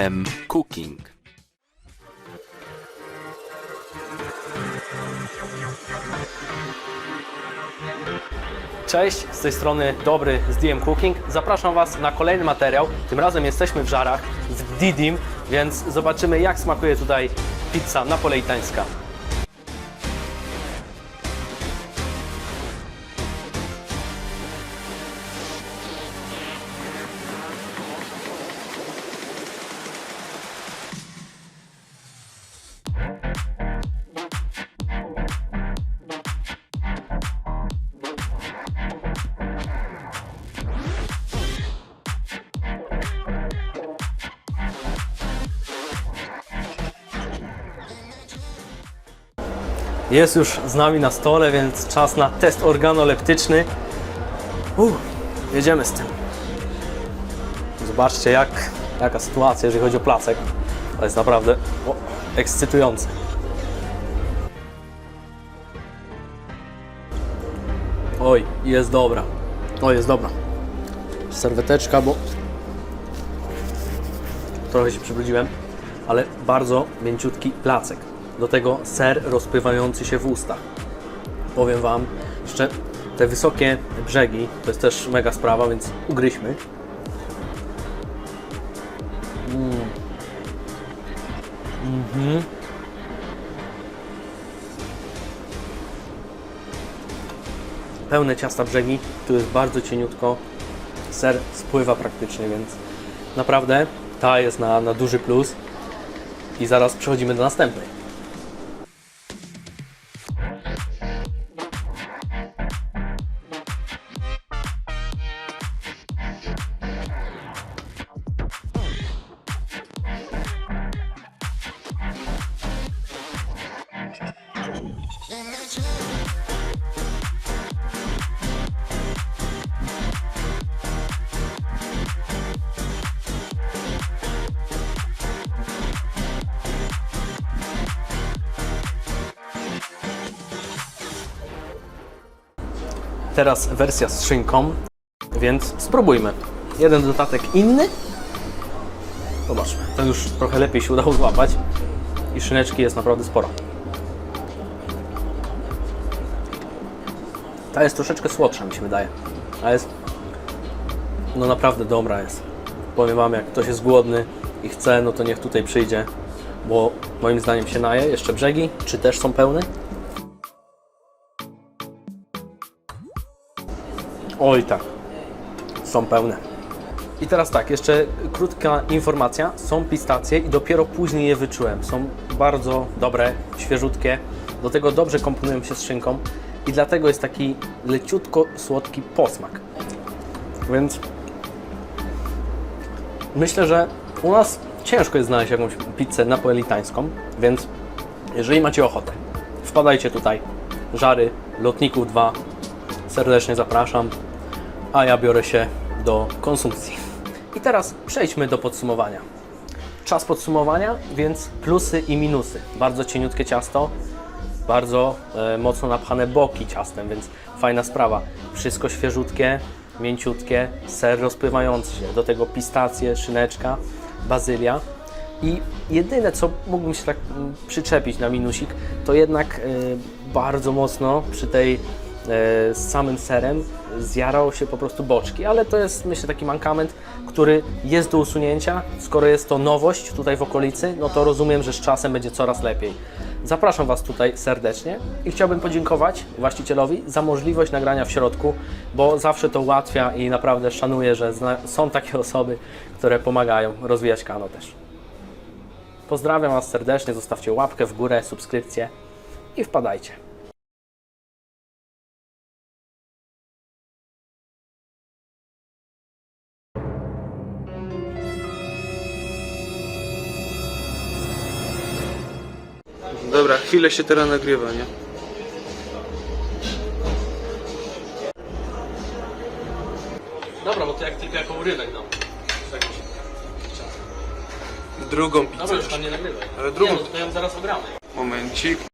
DM Cooking. Cześć, z tej strony Dobry z DM Cooking. Zapraszam Was na kolejny materiał. Tym razem jesteśmy w Żarach z Didim, więc zobaczymy jak smakuje tutaj pizza napolitańska. Jest już z nami na stole, więc czas na test organoleptyczny. Uh, jedziemy z tym. Zobaczcie jak, jaka sytuacja, jeżeli chodzi o placek. To jest naprawdę o, ekscytujące. Oj, jest dobra. O, jest dobra. Serweteczka, bo trochę się przybrudziłem, ale bardzo mięciutki placek. Do tego ser rozpływający się w ustach. Powiem Wam, jeszcze te wysokie brzegi to jest też mega sprawa, więc ugryźmy. Mm. Mhm. Pełne ciasta brzegi, tu jest bardzo cieniutko, ser spływa praktycznie, więc naprawdę ta jest na, na duży plus. I zaraz przechodzimy do następnej. Teraz wersja z szynką, więc spróbujmy. Jeden dodatek inny. Zobaczmy, ten już trochę lepiej się udało złapać. I szyneczki jest naprawdę sporo. Ta jest troszeczkę słodsza, mi się wydaje. A jest, no naprawdę dobra jest. Powiem Wam, jak ktoś jest głodny i chce, no to niech tutaj przyjdzie, bo moim zdaniem się naje. Jeszcze brzegi, czy też są pełne? Oj tak, są pełne. I teraz tak, jeszcze krótka informacja. Są pistacje i dopiero później je wyczułem. Są bardzo dobre, świeżutkie. Do tego dobrze komponują się z szynką i dlatego jest taki leciutko słodki posmak. Więc myślę, że u nas ciężko jest znaleźć jakąś pizzę napolitańską, więc jeżeli macie ochotę, wpadajcie tutaj. Żary Lotników 2. Serdecznie zapraszam a ja biorę się do konsumpcji. I teraz przejdźmy do podsumowania. Czas podsumowania, więc plusy i minusy. Bardzo cieniutkie ciasto, bardzo e, mocno napchane boki ciastem, więc fajna sprawa. Wszystko świeżutkie, mięciutkie, ser rozpływający się, do tego pistacje, szyneczka, bazylia. I jedyne, co mógłbym się tak mm, przyczepić na minusik, to jednak e, bardzo mocno przy tej e, z samym serem zjarał się po prostu boczki, ale to jest myślę taki mankament, który jest do usunięcia. Skoro jest to nowość tutaj w okolicy, no to rozumiem, że z czasem będzie coraz lepiej. Zapraszam Was tutaj serdecznie i chciałbym podziękować właścicielowi za możliwość nagrania w środku, bo zawsze to ułatwia i naprawdę szanuję, że są takie osoby, które pomagają rozwijać kanał też. Pozdrawiam Was serdecznie, zostawcie łapkę w górę, subskrypcję i wpadajcie. Dobra, chwilę się teraz nagrywa, nie? Dobra, bo to jak tylko jako urywek dam. Drugą Dobra, pizzę. już tam nie nagrywaj. Ale drugą- Nie, no, to ją zaraz ogramy. Momencik.